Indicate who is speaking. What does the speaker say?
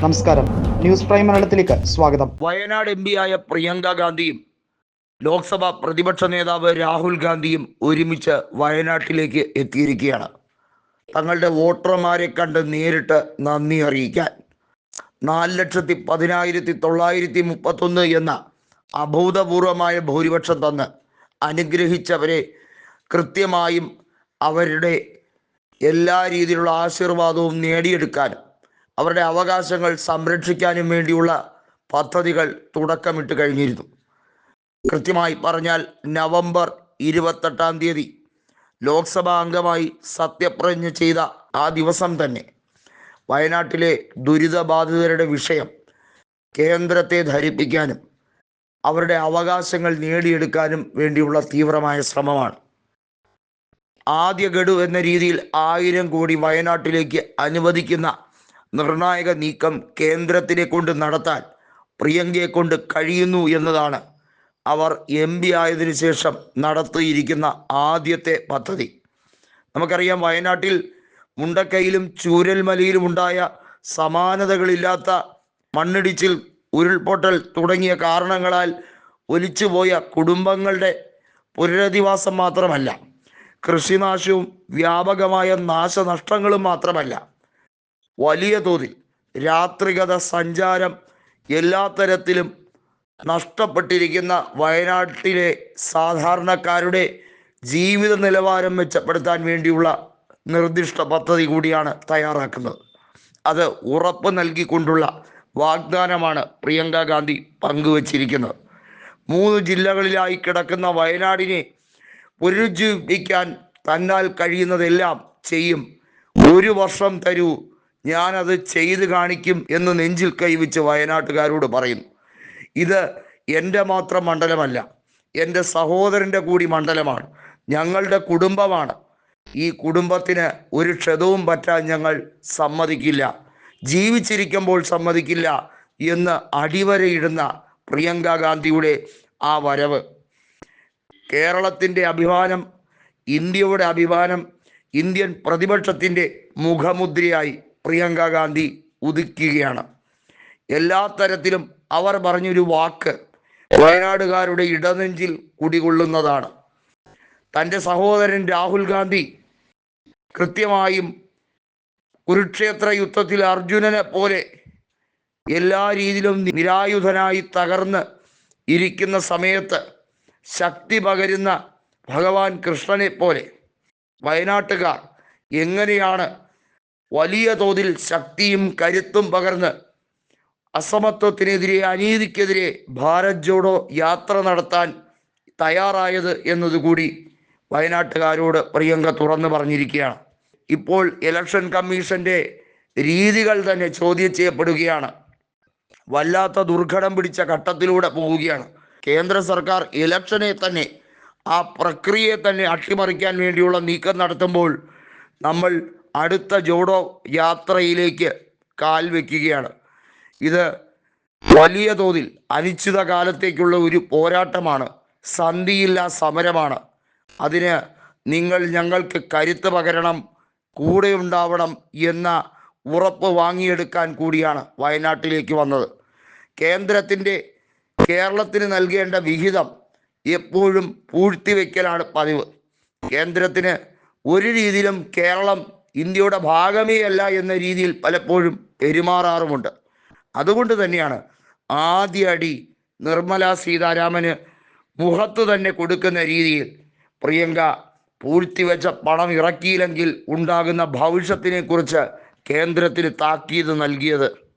Speaker 1: നമസ്കാരം. News prime മലയാളത്തിലേക്ക് സ്വാഗതം.
Speaker 2: വയനാട് എം ആയ പ്രിയങ്ക ഗാന്ധിയും ലോക്സഭ പ്രതിപക്ഷ നേതാവ് രാഹുൽ ഗാന്ധിയും ഒരുമിച്ച് വയനാട്ടിലേക്ക് എത്തിയിരിക്കുകയാണ്. തങ്ങളുടെ വോട്ടർമാരെ കണ്ട് നേരിട്ട് നന്ദി അറിയിക്കാൻ. നാല് ലക്ഷത്തി പതിനായിരത്തി തൊള്ളായിരത്തി മുപ്പത്തൊന്ന് എന്ന അഭൂതപൂർവമായ ഭൂരിപക്ഷം തന്ന് അനുഗ്രഹിച്ചവരെ കൃത്യമായും അവരുടെ എല്ലാ രീതിയിലുള്ള ആശീർവാദവും നേടിയെടുക്കാനും അവരുടെ അവകാശങ്ങൾ സംരക്ഷിക്കാനും വേണ്ടിയുള്ള പദ്ധതികൾ തുടക്കമിട്ട് കഴിഞ്ഞിരുന്നു. കൃത്യമായി പറഞ്ഞാൽ നവംബർ ഇരുപത്തെട്ടാം തീയതി ലോക്സഭാ അംഗമായി സത്യപ്രതിജ്ഞ ചെയ്ത ആ ദിവസം തന്നെ വയനാട്ടിലെ ദുരിതബാധിതരുടെ വിഷയം കേന്ദ്രത്തെ ധരിപ്പിക്കാനും അവരുടെ അവകാശങ്ങൾ നേടിയെടുക്കാനും വേണ്ടിയുള്ള തീവ്രമായ ശ്രമമാണ്. ആദ്യ ഗഡു എന്ന രീതിയിൽ ആയിരം കോടി വയനാട്ടിലേക്ക് അനുവദിക്കുന്ന നിർണായക നീക്കം കേന്ദ്രത്തിനെ കൊണ്ട് നടത്താൻ പ്രിയങ്കയെ കൊണ്ട് കഴിയുന്നു എന്നതാണ് അവർ എം പി ആയതിനു ശേഷം നടത്തിയിരിക്കുന്ന ആദ്യത്തെ പദ്ധതി. നമുക്കറിയാം വയനാട്ടിൽ മുണ്ടക്കൈയിലും ചൂരൽമലയിലും ഉണ്ടായ സമാനതകളില്ലാത്ത മണ്ണിടിച്ചിൽ ഉരുൾപൊട്ടൽ തുടങ്ങിയ കാരണങ്ങളാൽ ഒലിച്ചുപോയ കുടുംബങ്ങളുടെ പുനരധിവാസം മാത്രമല്ല കൃഷിനാശവും വ്യാപകമായ നാശനഷ്ടങ്ങളും മാത്രമല്ല വലിയ തോതിൽ. രാത്രിഗത സഞ്ചാരം എല്ലാ തരത്തിലും നഷ്ടപ്പെട്ടിരിക്കുന്ന വയനാട്ടിലെ സാധാരണക്കാരുടെ ജീവിത നിലവാരം മെച്ചപ്പെടുത്താൻ വേണ്ടിയുള്ള നിർദ്ദിഷ്ട പദ്ധതി കൂടിയാണ് തയ്യാറാക്കുന്നത്. അത് ഉറപ്പ് നൽകിക്കൊണ്ടുള്ള വാഗ്ദാനമാണ് പ്രിയങ്ക ഗാന്ധി പങ്കുവച്ചിരിക്കുന്നത്. മൂന്ന് ജില്ലകളിലായി കിടക്കുന്ന വയനാടിനെ പുനരുജ്ജീവിപ്പിക്കാൻ തന്നാൽ കഴിയുന്നതെല്ലാം ചെയ്യും. ഒരു വർഷം തരൂ. ഞാനത് ചെയ്തു കാണിക്കും എന്ന് നെഞ്ചിൽ കൈവച്ച് വയനാട്ടുകാരോട് പറയുന്നു. ഇത് എന്റെ മാത്രം മണ്ഡലമല്ല എന്റെ സഹോദരന്റെ കൂടി മണ്ഡലമാണ് ഞങ്ങളുടെ കുടുംബമാണ്. ഈ കുടുംബത്തിന് ഒരു ക്ഷതവും പറ്റാൻ ഞങ്ങൾ സമ്മതിക്കില്ല ജീവിച്ചിരിക്കുമ്പോൾ സമ്മതിക്കില്ല എന്ന് അടിവരയിടുന്ന പ്രിയങ്ക ഗാന്ധിയുടെ ആ വരവ്. കേരളത്തിന്റെ അഭിമാനം ഇന്ത്യയുടെ അഭിമാനം ഇന്ത്യൻ പ്രതിപക്ഷത്തിന്റെ മുഖമുദ്രയായി പ്രിയങ്ക ഗാന്ധി ഉദിക്കുകയാണ്. എല്ലാ തരത്തിലും അവർ പറഞ്ഞൊരു വാക്ക് വയനാടുകാരുടെ ഇടനെഞ്ചിൽ കുടികൊള്ളുന്നതാണ്. തന്റെ സഹോദരൻ രാഹുൽ ഗാന്ധി കൃത്യമായും കുരുക്ഷേത്ര യുദ്ധത്തിൽ അർജുനനെ പോലെ എല്ലാ രീതിയിലും നിരായുധനായി തകർന്ന് ഇരിക്കുന്ന സമയത്ത് ശക്തി പകരുന്ന ഭഗവാൻ കൃഷ്ണനെ പോലെ വയനാട്ടുകാർ എങ്ങനെയാണ് വലിയ തോതിൽ ശക്തിയും കരുത്തും പകർന്ന് അസമത്വത്തിനെതിരെ അനീതിക്കെതിരെ ഭാരത് ജോഡോ യാത്ര നടത്താൻ തയ്യാറായത് എന്നതുകൂടി വയനാട്ടുകാരോട് പ്രിയങ്ക തുറന്നു പറഞ്ഞിരിക്കുകയാണ്. ഇപ്പോൾ ഇലക്ഷൻ കമ്മീഷന്റെ രീതികൾ തന്നെ ചോദ്യം ചെയ്യപ്പെടുകയാണ്. വല്ലാത്ത ദുർഘടം പിടിച്ച ഘട്ടത്തിലൂടെ പോവുകയാണ്. കേന്ദ്ര സർക്കാർ ഇലക്ഷനെ തന്നെ ആ പ്രക്രിയയെ തന്നെ അട്ടിമറിക്കാൻ വേണ്ടിയുള്ള നീക്കം നടത്തുമ്പോൾ നമ്മൾ അടുത്ത ജോഡോ യാത്രയിലേക്ക് കാൽ വയ്ക്കുകയാണ് ഇത് വലിയ തോതിൽ അനിശ്ചിത കാലത്തേക്കുള്ള ഒരു പോരാട്ടമാണ്. സന്ധിയില്ല സമരമാണ്. അതിന് നിങ്ങൾ ഞങ്ങൾക്ക് കരുത്ത് പകരണം കൂടെ ഉണ്ടാവണം എന്ന ഉറപ്പ് വാങ്ങിയെടുക്കാൻ കൂടിയാണ് വയനാട്ടിലേക്ക് വന്നത്. കേന്ദ്രത്തിന്റെ കേരളത്തിന് നൽകേണ്ട വിഹിതം എപ്പോഴും പൂഴ്ത്തിവെക്കലാണ് പതിവ്. കേന്ദ്രത്തിന് ഒരു രീതിയിലും കേരളം ഇന്ത്യയുടെ ഭാഗമേ അല്ല എന്ന രീതിയിൽ പലപ്പോഴും പെരുമാറാറുമുണ്ട്. അതുകൊണ്ട് തന്നെയാണ് ആദ്യ അടി നിർമ്മല സീതാരാമന് മുഖത്ത് തന്നെ കൊടുക്കുന്ന രീതിയിൽ പ്രിയങ്ക പൂഴ്ത്തിവെച്ച പണം ഇറക്കിയില്ലെങ്കിൽ ഉണ്ടാകുന്ന ഭവിഷ്യത്തിനെ കുറിച്ച് കേന്ദ്രത്തിന് താക്കീത് നൽകിയത്.